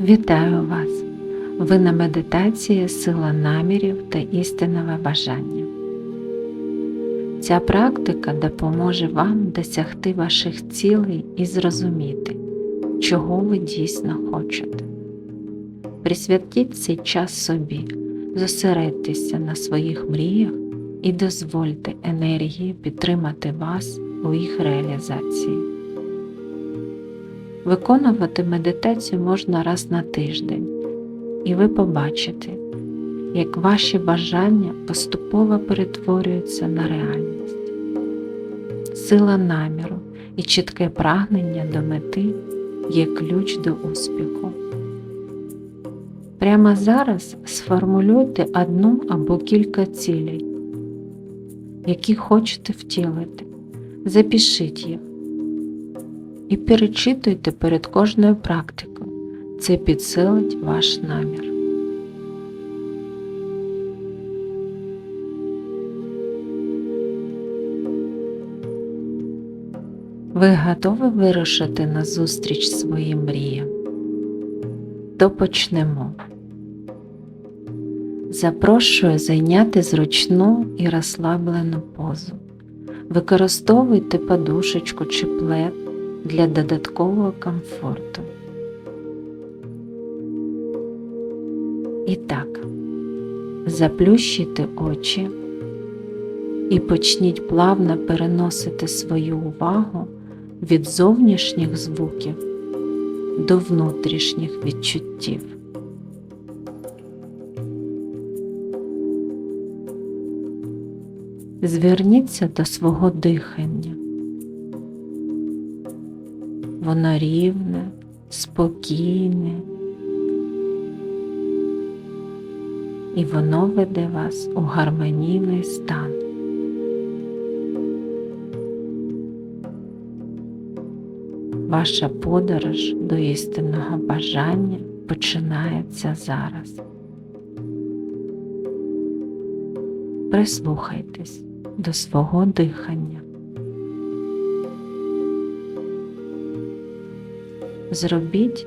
Вітаю вас! Ви на медитації Сила намірів та істинного бажання. Ця практика допоможе вам досягти ваших цілей і зрозуміти, чого ви дійсно хочете. Присвятіть цей час собі, зосередьтеся на своїх мріях і дозвольте енергії підтримати вас у їх реалізації. Виконувати медитацію можна раз на тиждень, і ви побачите, як ваші бажання поступово перетворюються на реальність. Сила наміру і чітке прагнення до мети є ключ до успіху. Прямо зараз сформулюйте одну або кілька цілей, які хочете втілити. Запишіть їх і перечитуйте перед кожною практикою. Це підсилить ваш намір. Ви готові вирушити на зустріч своїм мріям? То почнемо. Запрошую зайняти зручну і розслаблену позу. Використовуйте подушечку чи плед для додаткового комфорту. І так, заплющите очі і почніть плавно переносити свою увагу від зовнішніх звуків до внутрішніх відчуттів. Зверніться до свого дихання. Воно рівне, спокійне, і воно веде вас у гармонійний стан. Ваша подорож до істинного бажання починається зараз. Прислухайтесь до свого дихання. Зробіть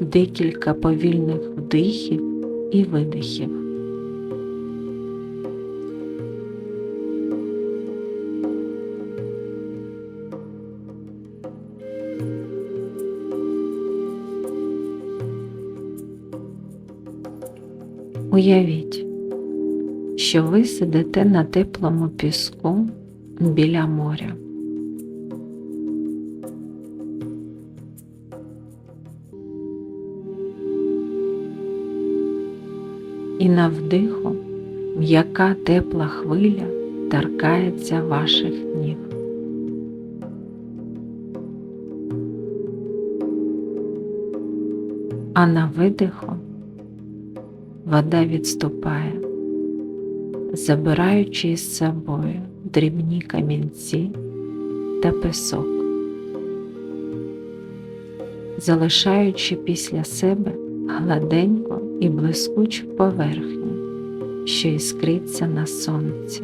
декілька повільних вдихів і видихів. Уявіть, що ви сидите на теплому піску біля моря. І на вдиху м'яка тепла хвиля торкається ваших ніг. А на видиху вода відступає, забираючи із собою дрібні камінці та песок, залишаючи після себе гладеньку і блискучу поверхню, що іскриться на сонці.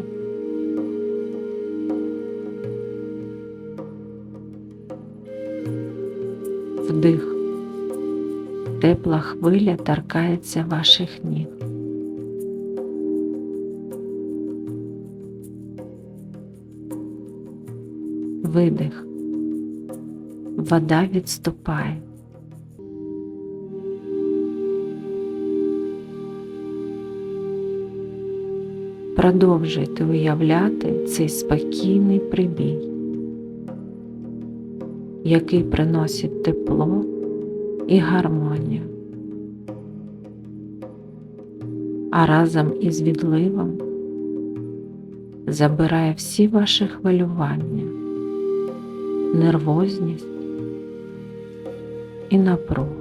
Вдих. Тепла хвиля торкається ваших ніг. Видих. Вода відступає. Продовжуйте уявляти цей спокійний прибій, який приносить тепло і гармонію, а разом із відливом забирає всі ваші хвилювання, нервозність і напругу.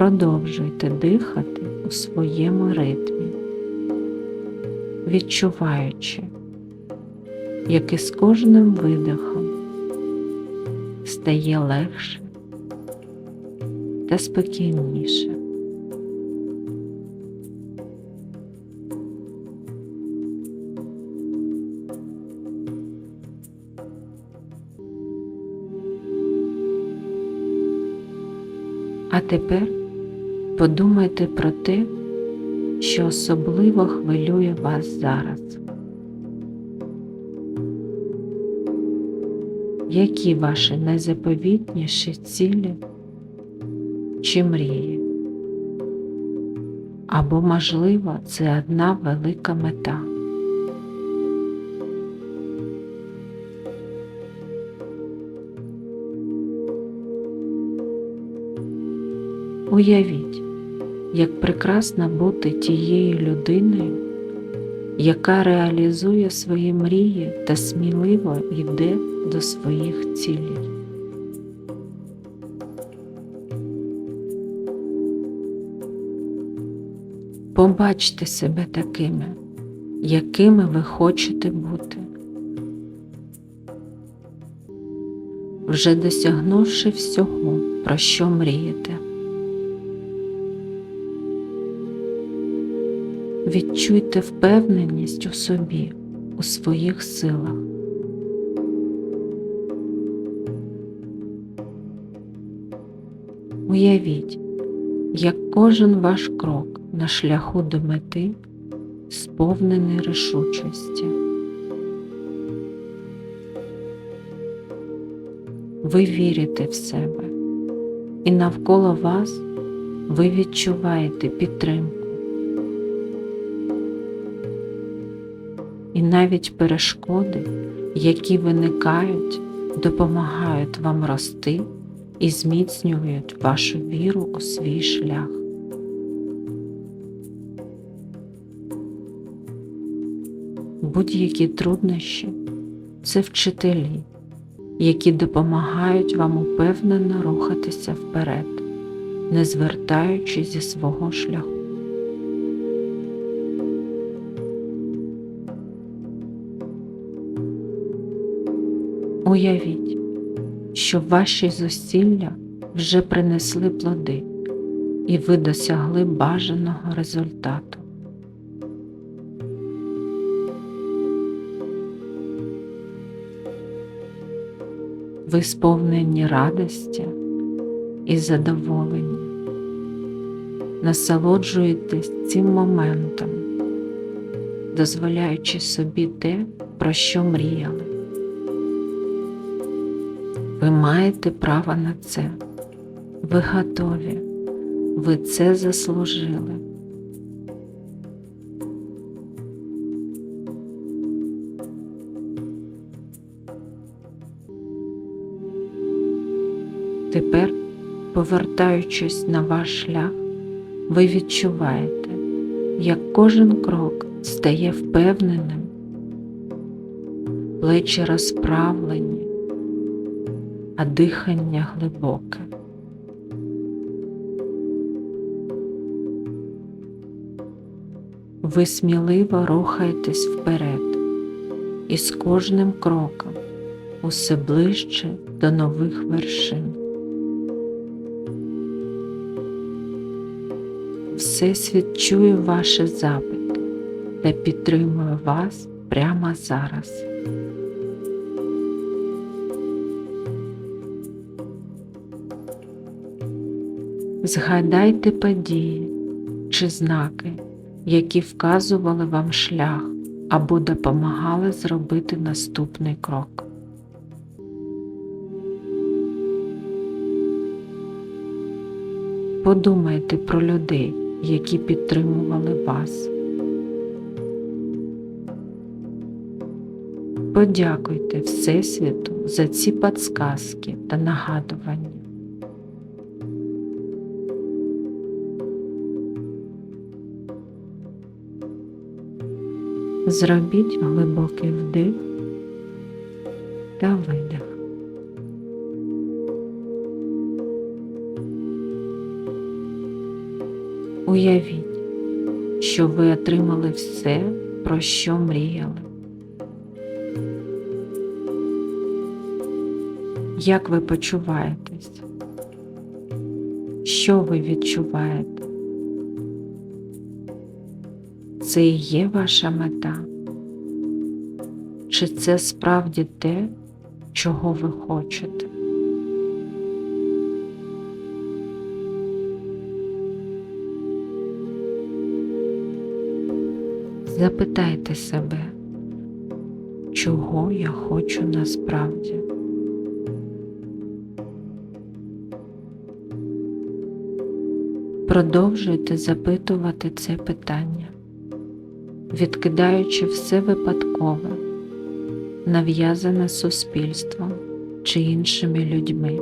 Продовжуйте дихати у своєму ритмі, відчуваючи, як із кожним видихом стає легше та спокійніше. А тепер подумайте про те, що особливо хвилює вас зараз. Які ваші найзаповітніші цілі чи мрії? Або, можливо, це одна велика мета. Уявіть, як прекрасно бути тією людиною, яка реалізує свої мрії та сміливо йде до своїх цілей. Побачте себе такими, якими ви хочете бути. Вже досягнувши всього, про що мрієте. Відчуйте впевненість у собі, у своїх силах. Уявіть, як кожен ваш крок на шляху до мети сповнений рішучості. Ви вірите в себе, і навколо вас ви відчуваєте підтримку. І навіть перешкоди, які виникають, допомагають вам рости і зміцнюють вашу віру у свій шлях. Будь-які труднощі це вчителі, які допомагають вам упевнено рухатися вперед, не звертаючись зі свого шляху. Уявіть, що ваші зусилля вже принесли плоди, і ви досягли бажаного результату. Ви сповнені радості і задоволення, насолоджуєтесь цим моментом, дозволяючи собі те, про що мріяли. Ви маєте право на це. Ви готові. Ви це заслужили. Тепер, повертаючись на ваш шлях, ви відчуваєте, як кожен крок стає впевненим, плечі розправлені, а дихання глибоке. Ви сміливо рухаєтесь вперед і з кожним кроком усе ближче до нових вершин. Всесвіт чує ваші запити та підтримує вас прямо зараз. Згадайте події чи знаки, які вказували вам шлях або допомагали зробити наступний крок. Подумайте про людей, які підтримували вас. Подякуйте Всесвіту за ці подсказки та нагадування. Зробіть глибокий вдих та видих. Уявіть, що ви отримали все, про що мріяли. Як ви почуваєтесь? Що ви відчуваєте? це і є ваша мета? Чи це справді те, чого ви хочете? Запитайте себе, чого я хочу насправді. Продовжуйте запитувати це питання відкидаючи все випадкове, нав'язане суспільством чи іншими людьми.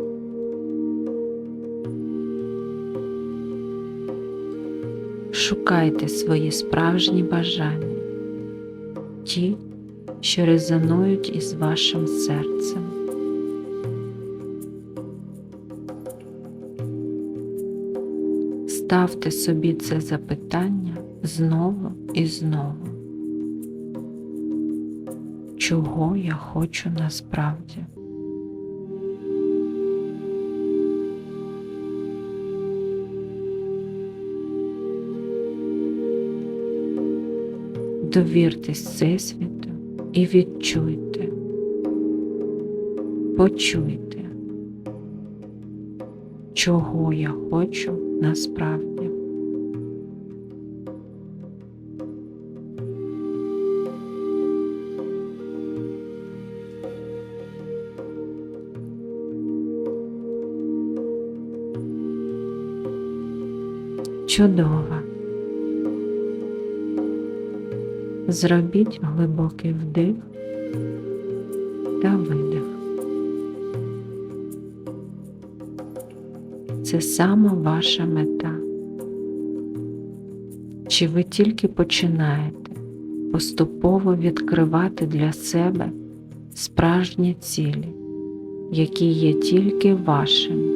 Шукайте свої справжні бажання, ті, що резонують із вашим серцем. Ставте собі це запитання знову і знову. Чого я хочу насправді? Довіртесь Всесвіту і відчуйте, почуйте, чого я хочу насправді. Чудово. Зробіть глибокий вдих та видих. Це саме ваша мета. Чи ви тільки починаєте поступово відкривати для себе справжні цілі, які є тільки вашими,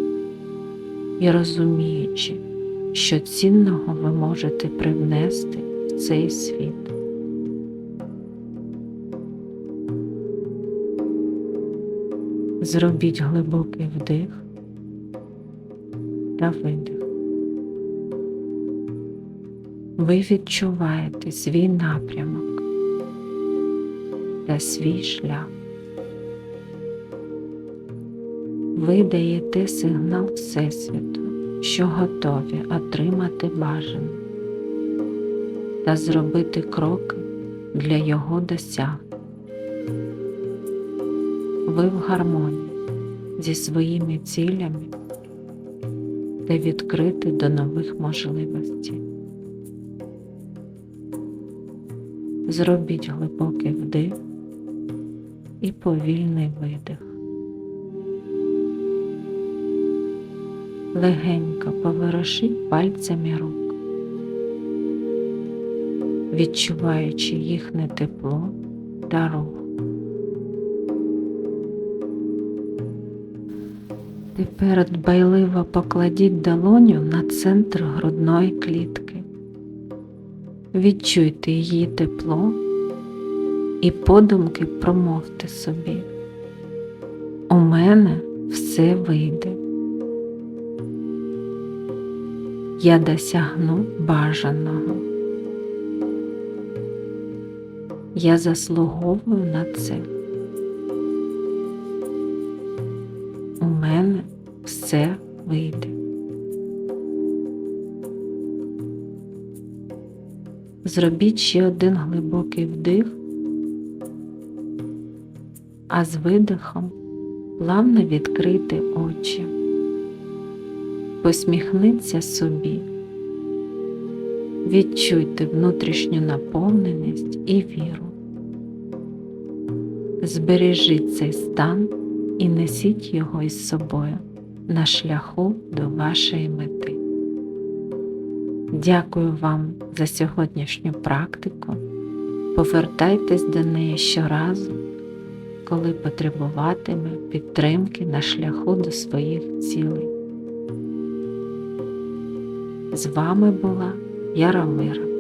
і розуміючи, що цінного ви можете привнести в цей світ. Зробіть глибокий вдих та видих. Ви відчуваєте свій напрямок та свій шлях. Ви даєте сигнал Всесвіту, що готові отримати бажане та зробити кроки для його досягнення ви в гармонії зі своїми цілями та відкриті до нових можливостей. Зробіть глибокий вдих і повільний видих. Легенько поворушіть пальцями рук, відчуваючи їхнє тепло та рух. Тепер дбайливо покладіть долоню на центр грудної клітки. Відчуйте її тепло і подумки промовте собі. У мене все вийде. Я досягну бажаного. Я заслуговую на це. У мене все вийде. Зробіть ще один глибокий вдих, а з видихом плавно відкрити очі, посміхніться собі, відчуйте внутрішню наповненість і віру. Збережіть цей стан і несіть його із собою на шляху до вашої мети. Дякую вам за сьогоднішню практику. Повертайтесь до неї щоразу, коли потребуватиме підтримки на шляху до своїх цілей. З вами була Яромира.